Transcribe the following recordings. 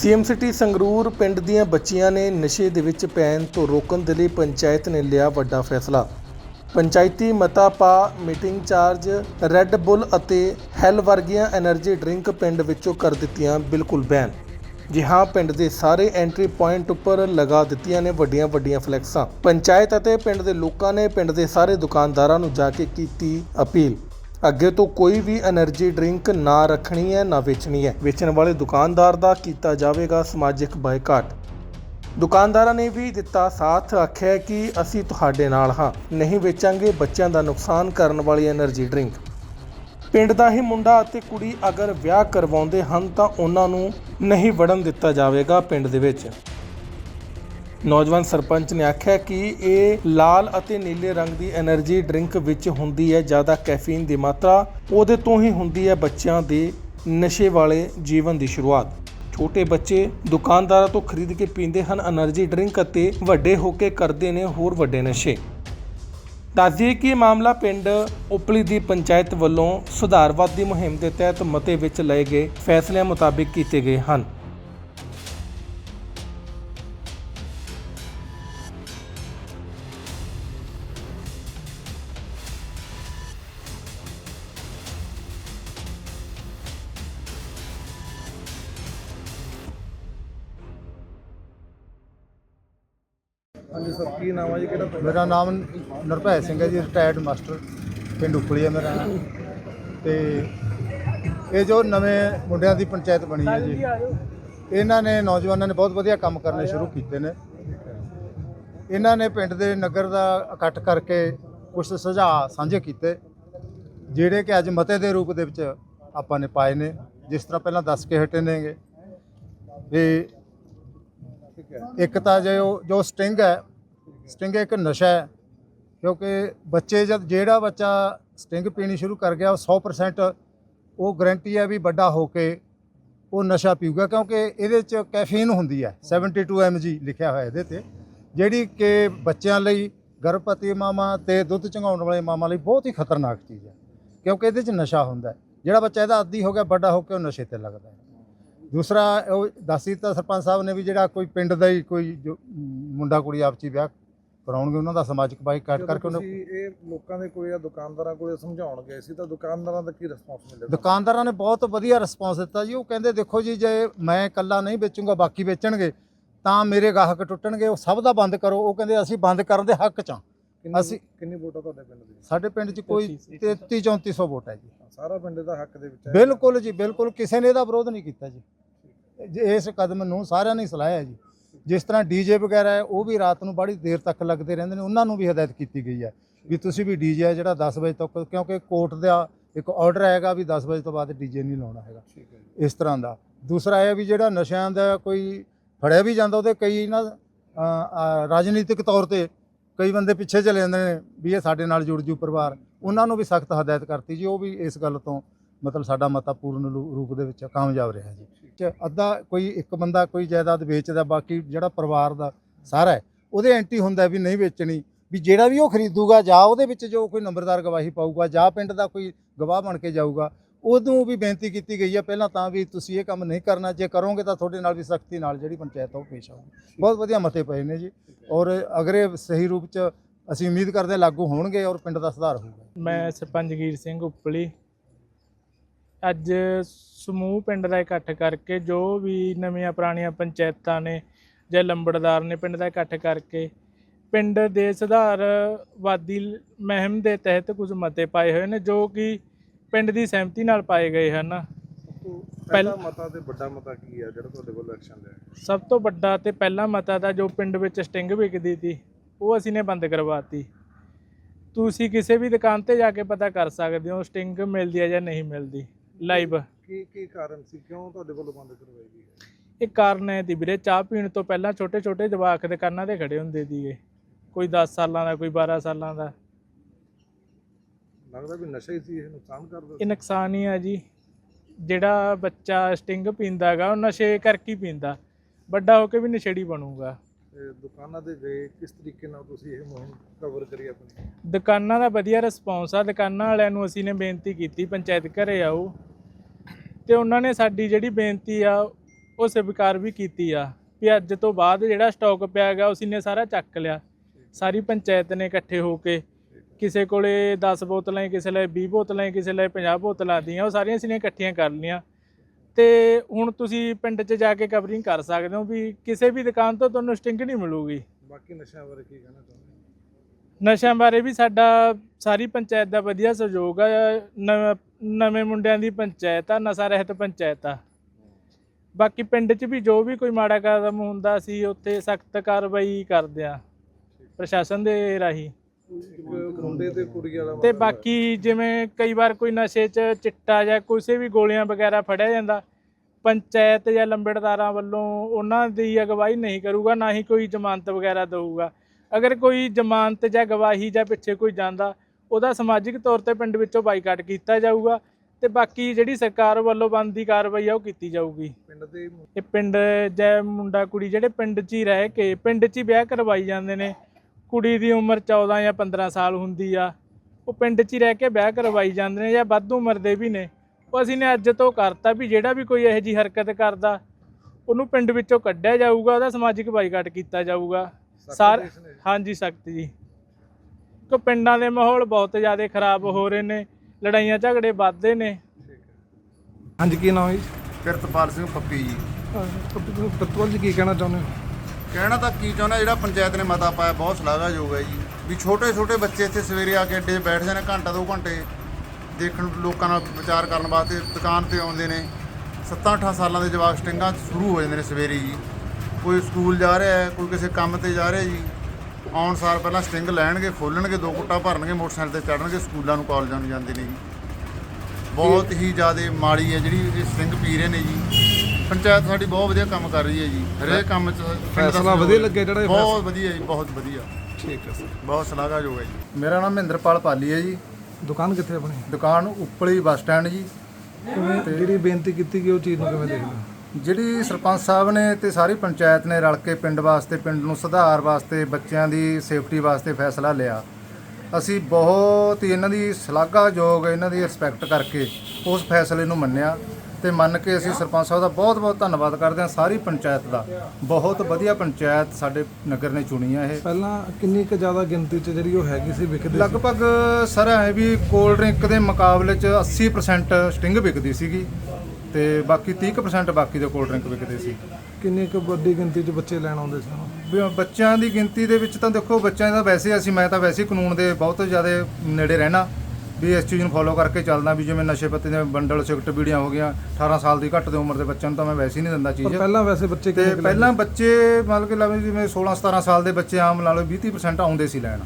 CM city Sangrur ਪਿੰਡ ਦੀਆਂ ਬੱਚੀਆਂ ਨੇ ਨਸ਼ੇ ਦੇ ਵਿੱਚ ਪੈਣ ਤੋਂ ਰੋਕਣ ਦੇ ਲਈ ਪੰਚਾਇਤ ਨੇ ਲਿਆ ਵੱਡਾ ਫੈਸਲਾ। ਪੰਚਾਇਤੀ ਮਤਾ ਪਾ ਮੀਟਿੰਗ ਚਾਰਜ, ਰੈੱਡ ਬੁੱਲ ਅਤੇ ਹੈਲ ਵਰਗੀਆਂ એનર્ਜੀ ਡਰਿੰਕ ਪਿੰਡ ਵਿੱਚੋਂ ਕਰ ਦਿੱਤੀਆਂ ਬਿਲਕੁਲ ਬੈਨ। ਜੀ ਹਾਂ, ਪਿੰਡ ਦੇ ਸਾਰੇ ਐਂਟਰੀ ਪੁਆਇੰਟ ਉੱਪਰ ਲਗਾ ਦਿੱਤੀਆਂ ਨੇ ਵੱਡੀਆਂ ਵੱਡੀਆਂ ਫਲੈਕਸਾਂ। ਪੰਚਾਇਤ ਅਤੇ ਪਿੰਡ ਦੇ ਲੋਕਾਂ ਨੇ ਪਿੰਡ ਦੇ ਸਾਰੇ ਦੁਕਾਨਦਾਰਾਂ ਨੂੰ ਜਾ ਕੇ ਕੀਤੀ ਅਪੀਲ। ਅੱਗੇ ਤੋਂ ਕੋਈ ਵੀ એનર્ਜੀ ਡਰਿੰਕ ਨਾ ਰੱਖਣੀ ਹੈ, ਨਾ ਵੇਚਣੀ ਹੈ। ਵੇਚਣ ਵਾਲੇ ਦੁਕਾਨਦਾਰ ਦਾ ਕੀਤਾ ਜਾਵੇਗਾ ਸਮਾਜਿਕ ਬਾਈਕਾਟ ਦੁਕਾਨਦਾਰਾਂ ਨੇ ਵੀ ਦਿੱਤਾ ਸਾਥ, ਆਖਿਆ ਕਿ ਅਸੀਂ ਤੁਹਾਡੇ ਨਾਲ ਹਾਂ। ਨਹੀਂ ਵੇਚਾਂਗੇ, ਬੱਚਿਆਂ ਦਾ ਨੁਕਸਾਨ ਕਰਨ ਵਾਲੀ એનર્ਜੀ ਡਰਿੰਕ ਪਿੰਡ ਦਾ ਹੀ ਮੁੰਡਾ ਅਤੇ ਕੁੜੀ ਅਗਰ ਵਿਆਹ ਕਰਵਾਉਂਦੇ ਹਨ ਤਾਂ ਉਹਨਾਂ ਨੂੰ ਨਹੀਂ ਵੜਨ ਦਿੱਤਾ ਜਾਵੇਗਾ ਪਿੰਡ ਦੇ ਵਿੱਚ। ਨੌਜਵਾਨ ਸਰਪੰਚ ਨੇ ਆਖਿਆ ਕਿ ਇਹ ਲਾਲ ਅਤੇ ਨੀਲੇ ਰੰਗ ਦੀ એનર્ਜੀ ਡਰਿੰਕ ਵਿੱਚ ਹੁੰਦੀ ਹੈ, ਜ਼ਿਆਦਾ ਕੈਫੀਨ ਦੀ ਮਾਤਰਾ। ਉਹਦੇ ਤੋਂ ਹੀ ਹੁੰਦੀ ਹੈ ਬੱਚਿਆਂ ਦੇ ਨਸ਼ੇ ਵਾਲੇ ਜੀਵਨ ਦੀ ਸ਼ੁਰੂਆਤ। ਛੋਟੇ ਬੱਚੇ ਦੁਕਾਨਦਾਰਾਂ ਤੋਂ ਖਰੀਦ ਕੇ ਪੀਂਦੇ ਹਨ, એનર્ਜੀ ਡਰਿੰਕ ਅਤੇ ਵੱਡੇ ਹੋ ਕੇ ਕਰਦੇ ਨੇ ਹੋਰ ਵੱਡੇ ਨਸ਼ੇ। ਦੱਸਦੀਏ ਕਿ ਮਾਮਲਾ ਪਿੰਡ ਉਪਲੀ ਦੀ ਪੰਚਾਇਤ ਵੱਲੋਂ ਸੁਧਾਰਵਾਦੀ ਮੁਹਿੰਮ ਦੇ ਤਹਿਤ ਮਤੇ ਵਿੱਚ ਲਏ ਗਏ ਫੈਸਲਿਆਂ ਮੁਤਾਬਿਕ ਕੀਤੇ ਗਏ ਹਨ। ਹਾਂਜੀ ਸਰ, ਕੀ ਨਾਮ ਹੈ ਜੀ, ਕਿਹੜਾ ਪਿੰਡ? ਮੇਰਾ ਨਾਮ ਨਿਰਭੈ ਸਿੰਘ ਹੈ ਜੀ ਰਿਟਾਇਰਡ ਮਾਸਟਰ ਪਿੰਡ ਉਪਲੀ ਹੈ ਮੇਰਾ ਨਾਮ। ਤੇ ਇਹ ਜੋ ਨਵੇਂ ਮੁੰਡਿਆਂ ਦੀ ਪੰਚਾਇਤ ਬਣੀ ਹੈ ਜੀ, ਇਹਨਾਂ ਨੇ ਨੌਜਵਾਨਾਂ ਨੇ ਬਹੁਤ ਵਧੀਆ ਕੰਮ ਕਰਨੇ ਸ਼ੁਰੂ ਕੀਤੇ ਨੇ। ਇਹਨਾਂ ਨੇ ਪਿੰਡ ਦੇ ਨਗਰ ਦਾ ਇਕੱਠ ਕਰਕੇ ਕੁਝ ਸੁਝਾਅ ਸਾਂਝੇ ਕੀਤੇ, ਜਿਹੜੇ ਕਿ ਅੱਜ ਮਤੇ ਦੇ ਰੂਪ ਦੇ ਵਿੱਚ ਆਪਾਂ ਨੇ ਪਾਏ ਨੇ, ਜਿਸ ਤਰ੍ਹਾਂ ਪਹਿਲਾਂ ਦੱਸ ਕੇ ਹਟੇ ਨੇਗੇ। ਵੀ ਠੀਕ ਹੈ ਇੱਕ ਤਾਂ ਜੋ ਜੋ ਸਟਿੰਗ ਹੈ ਸਟਿੰਗ ਇੱਕ ਨਸ਼ਾ ਹੈ, ਕਿਉਂਕਿ ਬੱਚੇ ਜਦ ਜਿਹੜਾ ਬੱਚਾ ਸਟਿੰਗ ਪੀਣੀ ਸ਼ੁਰੂ ਕਰ ਗਿਆ, ਉਹ 100% ਉਹ ਗਰੰਟੀ ਹੈ ਵੀ ਵੱਡਾ ਹੋ ਕੇ ਉਹ ਨਸ਼ਾ ਪੀਊਗਾ, ਕਿਉਂਕਿ ਇਹਦੇ ਚ ਕੈਫੀਨ ਹੁੰਦੀ ਹੈ 72 mg ਲਿਖਿਆ ਹੋਇਆ ਇਹਦੇ ਤੇ, ਜਿਹੜੀ ਕਿ ਬੱਚਿਆਂ ਲਈ ਗਰਭਵਤੀ ਮਾਵਾਂ ਤੇ ਦੁੱਧ ਚੰਗਾਉਣ ਵਾਲੇ ਮਾਵਾਂ ਲਈ ਬਹੁਤ ਹੀ ਖਤਰਨਾਕ ਚੀਜ਼ ਹੈ, ਕਿਉਂਕਿ ਇਹਦੇ ਚ ਨਸ਼ਾ ਹੁੰਦਾ ਜਿਹੜਾ ਬੱਚਾ ਇਹਦਾ ਆਦੀ ਹੋ ਗਿਆ, ਵੱਡਾ ਹੋ ਕੇ ਉਹ ਨਸ਼ੇ ਤੇ ਲੱਗਦਾ ਹੈ। ਦੂਸਰਾ, ਉਹ ਦੱਸ ਦਿੱਤਾ ਸਰਪੰਚ ਸਾਹਿਬ ਨੇ ਵੀ ਜਿਹੜਾ ਕੋਈ ਪਿੰਡ ਦਾ ਹੀ ਕੋਈ ਜੋ ਮੁੰਡਾ ਕੁੜੀ ਆਪਸੀ ਵਿਆਹ ਕਰਾਉਣਗੇ ਉਹਨਾਂ ਦਾ ਸਮਾਜਿਕ ਬਾਈਕਾਟ ਕਰਕੇ ਉਹਨਾਂ ਤੁਸੀਂ ਇਹ ਲੋਕਾਂ ਦੇ ਕੋਲੇ ਜਾਂ ਦੁਕਾਨਦਾਰਾਂ ਕੋਲੇ ਸਮਝਾਉਣ ਗਏ ਸੀ ਤਾਂ ਦੁਕਾਨਦਾਰਾਂ ਦਾ ਕੀ ਰਿਸਪੌਂਸ ਮਿਲਿਆ ਦੁਕਾਨਦਾਰਾਂ ਨੇ ਬਹੁਤ ਵਧੀਆ ਰਿਸਪੌਂਸ ਦਿੱਤਾ ਜੀ। ਉਹ ਕਹਿੰਦੇ ਦੇਖੋ ਜੀ ਜੇ ਮੈਂ ਇਕੱਲਾ ਨਹੀਂ ਵੇਚੂੰਗਾ ਬਾਕੀ ਵੇਚਣਗੇ ਤਾਂ ਮੇਰੇ ਗਾਹਕ ਟੁੱਟਣਗੇ ਉਹ ਸਭ ਦਾ ਬੰਦ ਕਰੋ। ਉਹ ਕਹਿੰਦੇ ਅਸੀਂ ਬੰਦ ਕਰਨ ਦੇ ਹੱਕ 'ਚ ਅਸੀਂ- ਕਿੰਨੀ ਵੋਟ ਤੁਹਾਡੇ ਪਿੰਡ ਦੀ ਸਾਡੇ ਪਿੰਡ 'ਚ ਕੋਈ 33 3400 ਵੋਟ ਹੈ ਜੀ। ਸਾਰਾ ਪਿੰਡ ਦਾ ਹੱਕ ਦੇ ਵਿੱਚ ਹੈ। ਬਿਲਕੁਲ ਜੀ ਬਿਲਕੁਲ। ਕਿਸੇ ਨੇ ਇਹਦਾ ਵਿਰੋਧ ਨਹੀਂ ਕੀਤਾ ਜੀ। ਜੇ ਇਸ ਕਦਮ ਨੂੰ ਸਾਰਿਆਂ ਨੇ ਸਲਾਹਿਆ ਜੀ। ਜਿਸ ਤਰ੍ਹਾਂ ਡੀਜੇ ਵਗੈਰਾ ਹੈ ਉਹ ਵੀ ਰਾਤ ਨੂੰ ਬੜੀ ਦੇਰ ਤੱਕ ਲੱਗਦੇ ਰਹਿੰਦੇ ਨੇ ਉਹਨਾਂ ਨੂੰ ਵੀ ਹਦਾਇਤ ਕੀਤੀ ਗਈ ਹੈ ਵੀ ਤੁਸੀਂ ਵੀ ਡੀਜੇ ਹੈ ਜਿਹੜਾ 10 ਵਜੇ ਤੱਕ ਕਿਉਂਕਿ ਕੋਰਟ ਦਾ ਇੱਕ ਆਰਡਰ ਆਏਗਾ ਵੀ 10 ਵਜੇ ਤੋਂ ਬਾਅਦ ਡੀਜੇ ਨਹੀਂ ਲਾਉਣਾ ਹੈਗਾ। ਇਸ ਤਰ੍ਹਾਂ ਦਾ ਦੂਸਰਾ ਇਹ ਵੀ ਜਿਹੜਾ ਨਸ਼ਿਆਂ ਦਾ ਕੋਈ ਫੜਿਆ ਵੀ ਜਾਂਦਾ ਉਹਦੇ ਕਈ ਨਾ ਰਾਜਨੀਤਿਕ ਤੌਰ ਤੇ ਕਈ ਬੰਦੇ ਪਿੱਛੇ ਚਲੇ ਜਾਂਦੇ ਨੇ ਵੀ ਇਹ ਸਾਡੇ ਨਾਲ ਜੁੜ ਜੂ ਪਰਿਵਾਰ ਉਹਨਾਂ ਨੂੰ ਵੀ ਸਖਤ ਹਦਾਇਤ ਕਰਤੀ ਜੀ ਉਹ ਵੀ ਇਸ ਗੱਲ ਤੋਂ ਮਤਲਬ ਸਾਡਾ ਮਤਾ ਪੂਰਨ ਰੂ- ਰੂਪ ਦੇ ਵਿੱਚ ਕਾਮਯਾਬ ਰਿਹਾ ਜੀ। ਅੱਧਾ ਕੋਈ ਇੱਕ ਬੰਦਾ ਕੋਈ ਜਾਇਦਾਦ ਵੇਚਦਾ, ਬਾਕੀ ਜਿਹੜਾ ਪਰਿਵਾਰ ਦਾ ਸਾਰਾ ਹੈ, ਉਹਦੇ ਐਂਟੀ ਹੁੰਦਾ ਵੀ ਨਹੀਂ ਵੇਚਣੀ, ਵੀ ਜਿਹੜਾ ਵੀ ਉਹ ਖਰੀਦੂਗਾ ਜਾਂ ਉਹਦੇ ਵਿੱਚ ਜੋ ਕੋਈ ਨੰਬਰਦਾਰ ਗਵਾਹੀ ਪਾਊਗਾ ਜਾਂ ਪਿੰਡ ਦਾ ਕੋਈ ਗਵਾਹ ਬਣ ਕੇ ਜਾਊਗਾ ਉਦੋਂ ਵੀ ਬੇਨਤੀ ਕੀਤੀ ਗਈ ਹੈ ਪਹਿਲਾਂ ਤਾਂ ਵੀ ਤੁਸੀਂ ਇਹ ਕੰਮ ਨਹੀਂ ਕਰਨਾ, ਜੇ ਕਰੋਗੇ ਤਾਂ ਤੁਹਾਡੇ ਨਾਲ ਵੀ ਸਖਤੀ ਨਾਲ ਜਿਹੜੀ ਪੰਚਾਇਤ ਆ ਉਹ ਪੇਸ਼ ਆਊਗੀ। ਬਹੁਤ ਵਧੀਆ ਮਤੇ ਪਏ ਨੇ ਜੀ ਔਰ ਅਗਰ ਇਹ ਸਹੀ ਰੂਪ ਚ ਅਸੀਂ ਉਮੀਦ ਕਰਦੇ ਹਾਂ ਲਾਗੂ ਹੋਣਗੇ ਔਰ ਪਿੰਡ ਦਾ ਸੁਧਾਰ ਹੋਊਗਾ। ਮੈਂ ਸਰਪੰਚ ਗੀਰ ਸਿੰਘ ਉਪਲੀ ਅੱਜ ਸਮੂਹ ਪਿੰਡ ਦਾ ਇਕੱਠ ਕਰਕੇ ਜੋ ਵੀ ਨਵੀਆਂ ਪੁਰਾਣੀਆਂ ਪੰਚਾਇਤਾਂ ਨੇ ਜਾਂ ਲੰਬੜਦਾਰ ਨੇ ਪਿੰਡ ਦਾ ਇਕੱਠ ਕਰਕੇ ਪਿੰਡ ਦੇ ਸੁਧਾਰਵਾਦੀ ਮਹਿਮ ਦੇ ਤਹਿਤ ਕੁਝ ਮਤੇ ਪਾਏ ਹੋਏ ਨੇ ਜੋ ਕਿ ਪਿੰਡ ਦੀ ਸਹਿਮਤੀ ਨਾਲ ਪਾਏ ਗਏ ਹਨ। ਪਹਿਲਾ ਮਤਾ ਤੇ ਵੱਡਾ ਮਤਾ ਕੀ ਹੈ ਜਿਹੜਾ ਤੁਹਾਡੇ ਕੋਲ ਐਕਸ਼ਨ ਲਿਆ? ਸਭ ਤੋਂ ਵੱਡਾ ਤੇ ਪਹਿਲਾ ਮਤਾ ਦਾ ਜੋ ਪਿੰਡ ਵਿੱਚ ਸਟਿੰਗ ਵਿਕਦੀ ਸੀ ਉਹ ਅਸੀਂ ਨੇ ਬੰਦ ਕਰਵਾਤੀ। ਤੁਸੀਂ ਕਿਸੇ ਵੀ ਦੁਕਾਨ ਤੇ ਜਾ ਕੇ ਪਤਾ ਕਰ ਸਕਦੇ ਹੋ ਸਟਿੰਗ ਮਿਲਦੀ ਹੈ ਜਾਂ ਨਹੀਂ ਮਿਲਦੀ। ਲਾਈਵ ਕੀ ਕੀ ਕਾਰਨ ਸੀ? ਕਿਉਂ ਤੁਹਾਡੇ ਵੱਲੋਂ ਬੰਦ ਕਰਵਾਈ ਗਈ ਹੈ? ਇਹ ਕਾਰਨ ਹੈ ਦੀ ਵੀਰੇ ਚਾਹ ਪੀਣ ਤੋਂ ਪਹਿਲਾਂ ਛੋਟੇ ਛੋਟੇ ਜਵਾਕ ਦੁਕਾਨਾਂ ਤੇ ਖੜੇ ਹੁੰਦੇ ਸੀਗੇ। ਕੋਈ 10 ਸਾਲਾਂ ਦਾ ਕੋਈ 12 ਸਾਲਾਂ ਦਾ। ਲੱਗਦਾ ਵੀ ਨਸ਼ਾ ਹੀ ਸੀ ਇਹ ਨੁਕਸਾਨ ਕਰਦਾ ਇਹ ਨੁਕਸਾਨ ਹੀ ਆ ਜੀ। ਜਿਹੜਾ ਬੱਚਾ ਸਟਿੰਗ ਪੀਂਦਾਗਾ ਉਹ ਨਸ਼ੇ ਕਰਕੇ ਹੀ ਪੀਂਦਾ। ਵੱਡਾ ਹੋ ਕੇ ਵੀ ਨਸ਼ੇੜੀ ਬਣੂਗਾ। ਤੇ ਦੁਕਾਨਾਂ ਤੇ ਗਏ ਕਿਸ ਤਰੀਕੇ ਨਾਲ ਤੁਸੀਂ ਇਹ ਮੁਹਿੰਮ ਕਵਰ ਕਰੀ ਆਪਣੀ? ਦੁਕਾਨਾਂ ਦਾ ਵਧੀਆ ਰਿਸਪੌਂਸ ਆ। ਦੁਕਾਨਾਂ ਵਾਲਿਆਂ ਨੂੰ ਅਸੀਂ ਨੇ ਬੇਨਤੀ ਕੀਤੀ ਪੰਚਾਇਤ ਘਰੇ ਆਓ। ਤੇ ਉਹਨਾਂ ਨੇ ਸਾਡੀ ਜਿਹੜੀ ਬੇਨਤੀ ਆ, ਉਹ ਸਵੀਕਾਰ ਵੀ ਕੀਤੀ ਆ ਵੀ ਅੱਜ ਤੋਂ ਬਾਅਦ ਜਿਹੜਾ ਸਟਾਕ ਪਿਆ ਹੈਗਾ ਉਸੀ ਨੇ ਸਾਰਾ ਚੱਕ ਲਿਆ। ਸਾਰੀ ਪੰਚਾਇਤ ਨੇ ਇਕੱਠੇ ਹੋ ਕੇ ਕਿਸੇ ਕੋਲੇ 10 ਬੋਤਲਾਂ, ਕਿਸੇ ਲਈ 20 ਬੋਤਲਾਂ, ਕਿਸੇ ਲਈ 50 ਬੋਤਲਾਂ ਦੀਆਂ ਉਹ ਸਾਰੀਆਂ ਅਸੀਂ ਨੇ ਇਕੱਠੀਆਂ ਕਰ ਲਈਆਂ। ਤੇ ਹੁਣ ਤੁਸੀਂ ਪਿੰਡ 'ਚ ਜਾ ਕੇ ਕਵਰਿੰਗ ਕਰ ਸਕਦੇ ਹੋ ਵੀ ਕਿਸੇ ਵੀ ਦੁਕਾਨ ਤੋਂ ਤੁਹਾਨੂੰ ਸਟਿੰਗ ਨਹੀਂ ਮਿਲੂਗੀ। ਬਾਕੀ ਨਸ਼ਿਆਂ ਬਾਰੇ ਕੀ ਕਹਿਣਾ ਚਾਹੁੰਦੇ ਨਸ਼ਿਆਂ ਬਾਰੇ ਵੀ ਸਾਡਾ ਸਾਰੀ ਪੰਚਾਇਤ ਦਾ ਵਧੀਆ ਸਹਿਯੋਗ ਆ। ਨਵ- ਨਵੇਂ ਮੁੰਡਿਆਂ ਦੀ ਪੰਚਾਇਤ ਆ ਨਸ਼ਾ ਰਹਿਤ ਪੰਚਾਇਤ ਆ। ਬਾਕੀ ਪਿੰਡ 'ਚ ਵੀ ਜੋ ਵੀ ਕੋਈ ਮਾੜਾ ਕਦਮ ਹੁੰਦਾ ਸੀ ਉੱਥੇ ਸਖਤ ਕਾਰਵਾਈ ਕਰਦੇ ਆ ਪ੍ਰਸ਼ਾਸਨ ਦੇ ਰਾਹੀਂ। ਮੁੰਡੇ ਤੇ ਕੁੜੀ ਵਾਲਾ ਤੇ ਬਾਕੀ ਜਿਵੇਂ ਕਈ ਵਾਰ ਕੋਈ ਨਸ਼ੇ 'ਚ ਚਿੱਟਾ ਜਾਂ ਕਿਸੇ ਵੀ ਗੋਲੀਆਂ ਵਗੈਰਾ ਫੜਿਆ ਜਾਂਦਾ ਪੰਚਾਇਤ ਜਾਂ ਲੰਬੜਦਾਰਾਂ ਵੱਲੋਂ ਉਹਨਾਂ ਦੀ ਅਗਵਾਈ ਨਹੀਂ ਕਰੂਗਾ ਨਾ ਹੀ ਕੋਈ ਜ਼ਮਾਨਤ ਵਗੈਰਾ ਦਊਗਾ। ਅਗਰ ਕੋਈ ਜ਼ਮਾਨਤ ਜਾਂ ਗਵਾਹੀ ਜਾਂ ਪਿੱਛੇ ਕੋਈ ਜਾਂਦਾ ਉਹਦਾ ਸਮਾਜਿਕ ਤੌਰ ਤੇ ਪਿੰਡ ਵਿੱਚੋਂ ਬਾਈਕਾਟ ਕੀਤਾ ਜਾਊਗਾ ਤੇ ਬਾਕੀ ਜਿਹੜੀ ਸਰਕਾਰ ਵੱਲੋਂ ਬਣਦੀ ਕਾਰਵਾਈ ਆ ਉਹ ਕੀਤੀ ਜਾਊਗੀ। ਪਿੰਡ ਦੇ ਇਹ ਪਿੰਡ ਜੈ ਮੁੰਡਾ ਕੁੜੀ ਜਿਹੜੇ ਪਿੰਡ 'ਚ ਹੀ ਰਹਿ ਕੇ ਪਿੰਡ 'ਚ ਹੀ ਵਿਆਹ ਕਰਵਾਈ ਜਾਂਦੇ ਨੇ। ਕੁੜੀ ਦੀ ਉਮਰ 14 ਜਾਂ 15 ਸਾਲ ਹੁੰਦੀ ਆ। ਉਹ ਪਿੰਡ 'ਚ ਹੀ ਰਹਿ ਕੇ ਵਿਆਹ ਕਰਵਾਈ ਜਾਂਦੇ ਨੇ ਜਾਂ ਵੱਧ ਉਮਰ ਦੇ ਵੀ ਨੇ। ਉਹ ਅਸੀਂ ਨੇ ਅੱਜ ਤੋਂ ਕਰਤਾ ਵੀ ਜਿਹੜਾ ਵੀ ਕੋਈ ਇਹੋ ਜੀ ਹਰਕਤ ਕਰਦਾ ਉਹਨੂੰ ਪਿੰਡ ਵਿੱਚੋਂ ਕੱਢਿਆ ਜਾਊਗਾ ਉਹਦਾ ਸਮਾਜਿਕ ਬਾਈਕਾਟ ਕੀਤਾ ਜਾਊਗਾ। ਸਾਰ ਹਾਂਜੀ ਸਖਤ ਜੀ। ਕਿ ਪਿੰਡਾਂ ਦੇ ਮਾਹੌਲ ਬਹੁਤ ਜ਼ਿਆਦਾ ਖਰਾਬ ਹੋ ਰਹੇ ਨੇ ਲੜਾਈਆਂ ਝਗੜੇ ਵੱਧਦੇ ਨੇ। ਹਾਂਜੀ ਕੀ ਨਾਮ ਹੈ ਜੀ? ਕਿਰਤਪਾਲ ਸਿੰਘ ਪੱਪੀ ਜੀ। ਪ੍ਰਤਵਲ ਜੀ ਕੀ ਕਹਿਣਾ ਚਾਹੁੰਦੇ ਹੋ? ਕਹਿਣਾ ਤਾਂ ਕੀ ਚਾਹੁੰਦਾ ਜਿਹੜਾ ਪੰਚਾਇਤ ਨੇ ਮਤਾ ਪਾਇਆ ਬਹੁਤ ਸ਼ਲਾਘਾਯੋਗ ਹੈ ਜੀ। ਵੀ ਛੋਟੇ ਛੋਟੇ ਬੱਚੇ ਇੱਥੇ ਸਵੇਰੇ ਆ ਕੇ ਅੱਡੇ 'ਚ ਬੈਠ ਜਾਂਦੇ ਘੰਟਾ ਦੋ ਘੰਟੇ ਦੇਖਣ ਲੋਕਾਂ ਨਾਲ ਵਿਚਾਰ ਕਰਨ ਵਾਸਤੇ ਦੁਕਾਨ ਤੇ ਆਉਂਦੇ ਨੇ। 7-8 ਸਾਲਾਂ ਦੇ ਜਵਾਕ ਸਟਿੰਗਾਂ ਸ਼ੁਰੂ ਹੋ ਜਾਂਦੇ ਨੇ ਸਵੇਰੇ ਜੀ। ਕੋਈ ਸਕੂਲ ਜਾ ਰਿਹਾ ਹੈ ਕੋਈ ਕਿਸੇ ਕੰਮ ਤੇ ਜਾ ਰਿਹਾ ਜੀ ਆਉਣ ਸਾਰ ਪਹਿਲਾਂ ਸਟਿੰਗ ਲੈਣਗੇ ਖੋਲਣਗੇ ਦੋ ਕੁੱਟਾ ਭਰਨਗੇ ਮੋਟਰਸਾਈਕਲ ਤੇ ਚੜਨਗੇ ਸਕੂਲਾਂ ਨੂੰ ਕਾਲਜਾਂ ਨੂੰ ਜਾਂਦੇ ਨੇ ਜੀ। ਬਹੁਤ ਹੀ ਜ਼ਿਆਦਾ ਮਾੜੀ ਹੈ ਜਿਹੜੀ ਇਹ ਸਟਿੰਗ ਪੀ ਰਹੇ ਨੇ ਜੀ। ਪੰਚਾਇਤ ਸਾਡੀ ਬਹੁਤ ਵਧੀਆ ਕੰਮ ਕਰ ਰਹੀ ਹੈ ਜੀ। ਹਰੇਕ ਕੰਮ 'ਚ ਪਿੰਡ ਦਾ ਫੈਸਲਾ ਵਧੀਆ। ਲੱਗਿਆ ਜਿਹੜਾ ਇਹ ਬਹੁਤ ਵਧੀਆ ਜੀ ਬਹੁਤ ਵਧੀਆ। ਠੀਕ ਹੈ ਸਰ। ਬਹੁਤ ਸ਼ਲਾਘਾਯੋਗ ਹੈ ਜੀ। ਮੇਰਾ ਨਾਮ ਮਹਿੰਦਰਪਾਲ ਪਾਲੀ ਹੈ ਜੀ। ਦੁਕਾਨ ਕਿੱਥੇ ਆਪਣੀ? ਦੁਕਾਨ ਉੱਪਲੀ ਬੱਸ ਸਟੈਂਡ ਜੀ। ਜਿਹੜੀ ਬੇਨਤੀ ਕੀਤੀ ਗਈ ਉਹ ਚੀਜ਼ ਨੂੰ ਕਿਵੇਂ ਦੇਖਦੇ ਹੋ? ਜਿਹੜੀ ਸਰਪੰਚ ਸਾਹਿਬ ਨੇ ਤੇ ਸਾਰੀ ਪੰਚਾਇਤ ਨੇ ਰਲ ਕੇ ਪਿੰਡ ਵਾਸਤੇ ਪਿੰਡ ਨੂੰ ਸੁਧਾਰ ਵਾਸਤੇ ਬੱਚਿਆਂ ਦੀ ਸੇਫਟੀ ਵਾਸਤੇ ਫੈਸਲਾ ਲਿਆ। ਅਸੀਂ ਬਹੁਤ ਹੀ ਇਹਨਾਂ ਦੀ ਸ਼ਲਾਘਾਯੋਗ ਇਹਨਾਂ ਦੀ ਰਿਸਪੈਕਟ ਕਰਕੇ ਉਸ ਫੈਸਲੇ ਨੂੰ ਮੰਨਿਆ ਤੇ ਮੰਨ ਕੇ ਅਸੀਂ ਸਰਪੰਚ ਸਾਹਿਬ ਦਾ ਬਹੁਤ-ਬਹੁਤ ਧੰਨਵਾਦ ਕਰਦੇ ਹਾਂ ਸਾਰੀ ਪੰਚਾਇਤ ਦਾ। ਬਹੁਤ ਵਧੀਆ ਪੰਚਾਇਤ ਸਾਡੇ ਨਗਰ ਨੇ ਚੁਣੀ ਆ ਇਹ। ਪਹਿਲਾਂ ਕਿੰਨੀ ਕੁ ਜ਼ਿਆਦਾ ਗਿਣਤੀ 'ਚ ਜਿਹੜੀ ਉਹ ਹੈਗੀ ਸੀ ਵਿਕਦੇ ਲਗਭਗ ਸਰ ਹੈ ਵੀ ਕੋਲਡ ਡਰਿੰਕ ਦੇ ਮੁਕਾਬਲੇ ਚ 80% ਸਟਿੰਗ ਵਿਕਦੀ ਸੀਗੀ। ਤੇ ਬਾਕੀ 30% ਬਾਕੀ ਦੇ ਕੋਲਡ ਡਰਿੰਕ ਵਿਕਦੇ ਸੀ। ਕਿੰਨੀ ਕੁ ਵੱਡੀ ਗਿਣਤੀ 'ਚ ਬੱਚੇ ਲੈਣ ਆਉਂਦੇ ਸੀ? ਵੀ ਬੱਚਿਆਂ ਦੀ ਗਿਣਤੀ ਦੇ ਵਿੱਚ ਤਾਂ ਦੇਖੋ ਬੱਚਿਆਂ ਦਾ ਵੈਸੇ ਅਸੀਂ ਮੈਂ ਤਾਂ ਵੈਸੇ ਕਾਨੂੰਨ ਦੇ ਬਹੁਤ ਜ਼ਿਆਦਾ ਨੇੜੇ ਰਹਿਣਾ। ਵੀ ਇਸ ਚੀਜ਼ ਨੂੰ ਫੋਲੋ ਕਰਕੇ ਚੱਲਦਾ ਵੀ ਜਿਵੇਂ ਨਸ਼ੇ ਪੱਤੇ ਦੇ ਬੰਡਲ ਸਿਗਰਟ ਬੀੜੀਆਂ ਹੋ ਗਈਆਂ 18 ਸਾਲ ਦੀ ਘੱਟ ਦੀ ਉਮਰ ਦੇ ਬੱਚਿਆਂ ਨੂੰ ਤਾਂ ਮੈਂ ਵੈਸੇ ਹੀ ਨਹੀਂ ਦਿੰਦਾ ਪਰ ਚੀਜ਼ ਪਹਿਲਾਂ ਵੈਸੇ ਬੱਚੇ ਤੇ ਪਹਿਲਾਂ ਬੱਚੇ ਮਤਲਬ ਕਿ ਲਵੇ ਜਿਵੇਂ 16 17 ਸਾਲ ਦੇ ਬੱਚੇ ਆਮ ਲਾ ਲਓ 20 30% ਆਉਂਦੇ ਸੀ ਲੈਣ।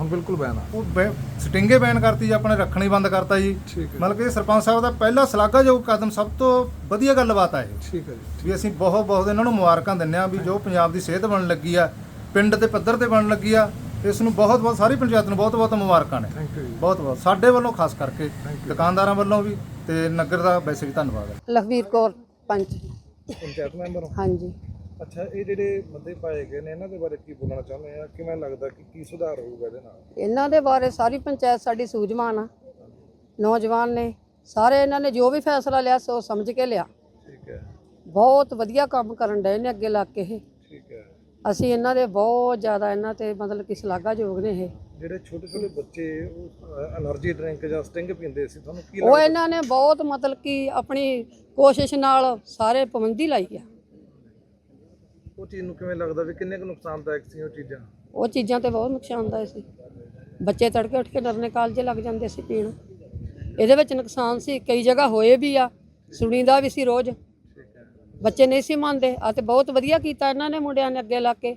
ਹੁਣ ਬਿਲਕੁਲ ਬੈਨ ਆ। ਉਹ ਬੈ- ਸਟਿੰਗੇ ਬੈਨ ਕਰਤੀ ਜੀ ਆਪਣੇ ਰੱਖਣੀ ਬੰਦ ਕਰਤਾ ਜੀ। ਠੀਕ ਹੈ ਮਤਲਬ ਕਿ ਸਰਪੰਚ ਸਾਹਿਬ ਦਾ ਪਹਿਲਾ ਸ਼ਲਾਘਾਯੋਗ ਕਦਮ ਸਭ ਤੋਂ ਵਧੀਆ ਗੱਲਬਾਤ ਆ ਇਹ। ਠੀਕ ਹੈ ਜੀ। ਵੀ ਅਸੀਂ ਬਹੁਤ ਬਹੁਤ ਇਹਨਾਂ ਨੂੰ ਮੁਬਾਰਕਾਂ ਦਿੰਦੇ ਆ ਵੀ ਜੋ ਪੰਜਾਬ ਦੀ ਸਿਹਤ ਬਣਨ ਲੱਗੀ ਆ ਪਿੰਡ ਦੇ ਪੱਧਰ ਤੇ ਬਣਨ ਲੱਗੀ ਆ ਇਸ ਨੂੰ ਬਹੁਤ ਬਹੁਤ ਸਾਰੀ ਪੰਚਾਇਤ ਨੂੰ ਬਹੁਤ ਬਹੁਤ ਮੁਬਾਰਕਾਂ ਨੇ। ਥੈਂਕ ਯੂ ਜੀ। ਬਹੁਤ ਬਹੁਤ। ਸਾਡੇ ਵੱਲੋਂ ਖਾਸ ਕਰਕੇ. ਦੁਕਾਨਦਾਰਾਂ ਵੱਲੋਂ ਵੀ ਤੇ ਨਗਰ ਦਾ ਵੈਸੇ ਵੀ ਧੰਨਵਾਦ ਹੈ। ਲਖਵੀਰ ਕੌਰ ਪੰਚ। ਪੰਚਾਇਤ ਮੈਂਬਰ ਹਾਂਜੀ। ਅੱਛਾ ਇਹ ਜਿਹੜੇ ਬੰਦੇ ਪਾਏ ਗਏ ਨੇ ਇਹਨਾਂ ਦੇ ਬਾਰੇ ਕੀ ਬੋਲਣਾ ਚਾਹੁੰਦੇ ਆ? ਕਿਵੇਂ ਲੱਗਦਾ ਕਿ ਕੀ ਸੁਧਾਰ ਹੋਊਗਾ ਇਹਦੇ ਨਾਲ? ਇਹਨਾਂ ਦੇ ਬਾਰੇ ਸਾਰੀ ਪੰਚਾਇਤ ਸਾਡੀ ਸੂਝਵਾਨ ਆ। ਨੌਜਵਾਨ ਨੇ। ਸਾਰੇ ਇਹਨਾਂ ਨੇ ਜੋ ਵੀ ਫੈਸਲਾ ਲਿਆ ਸੋ ਸਮਝ ਕੇ ਲਿਆ। ਠੀਕ ਹੈ। ਬਹੁਤ ਵਧੀਆ ਕੰਮ ਕਰਨ ਡਏ ਨੇ ਅੱਗੇ ਲੱਗ ਕੇ ਇਹ। ਠੀਕ ਹੈ। ਅਸੀਂ ਇਹਨਾਂ ਦੇ ਬਹੁਤ ਜ਼ਿਆਦਾ ਇਹਨਾਂ ਤੇ ਮਤਲਬ ਕਿ ਸ਼ਲਾਘਾਯੋਗ ਨੇ ਇਹ। ਜਿਹੜੇ ਛੋਟੇ ਛੋਟੇ ਬੱਚੇ એનર્ਜੀ ਡਰਿੰਕ ਜਾਂ ਸਟਿੰਗ ਪੀਂਦੇ ਸੀ ਤੁਹਾਨੂੰ ਕੀ ਉਹ ਇਹਨਾਂ ਨੇ ਬਹੁਤ ਮਤਲਬ ਕਿ ਆਪਣੀ ਕੋਸ਼ਿਸ਼ ਨਾਲ ਸਾਰੇ ਪਾਬੰਦੀ ਲਾਈ ਆ। ਉਹ ਚੀਜ਼ ਨੂੰ ਕਿਵੇਂ ਲੱਗਦਾ ਵੀ ਕਿੰਨੇ ਕੁ ਨੁਕਸਾਨਦਾਇਕ ਸੀ ਉਹ ਚੀਜ਼ਾਂ? ਉਹ ਚੀਜ਼ਾਂ ਤੇ ਬਹੁਤ ਨੁਕਸਾਨਦਾਇਕ ਸੀ। ਬੱਚੇ ਤੜਕੇ ਉੱਠ ਕੇ ਨਰਨੇ ਕਾਲਜੇ ਲੱਗ ਜਾਂਦੇ ਸੀ ਪੀਣ। ਇਹਦੇ ਵਿੱਚ ਨੁਕਸਾਨ ਸੀ, ਕਈ ਜਗ੍ਹਾ ਹੋਏ ਵੀ ਆ, ਸੁਣੀਦਾ ਵੀ ਸੀ ਰੋਜ਼। ਬੱਚੇ ਨਹੀਂ ਸੀ ਮੰਨਦੇ ਆ ਤੇ ਬਹੁਤ ਵਧੀਆ ਕੀਤਾ ਇਹਨਾਂ ਨੇ ਮੁੰਡਿਆਂ ਨੇ ਅੱਗੇ ਲਾ ਕੇ।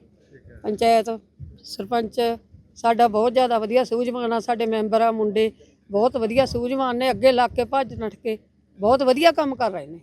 ਪੰਚਾਇਤ, ਸਰਪੰਚ, ਸਾਡਾ ਬਹੁਤ ਜ਼ਿਆਦਾ ਵਧੀਆ ਸੂਝਵਾਨ ਆ, ਸਾਡੇ ਮੈਂਬਰ ਆ, ਮੁੰਡੇ ਬਹੁਤ ਵਧੀਆ ਸੂਝਵਾਨ ਨੇ, ਅੱਗੇ ਲਾ ਕੇ ਭੱਜ ਨੱਠ ਕੇ ਬਹੁਤ ਵਧੀਆ ਕੰਮ ਕਰ ਰਹੇ ਨੇ।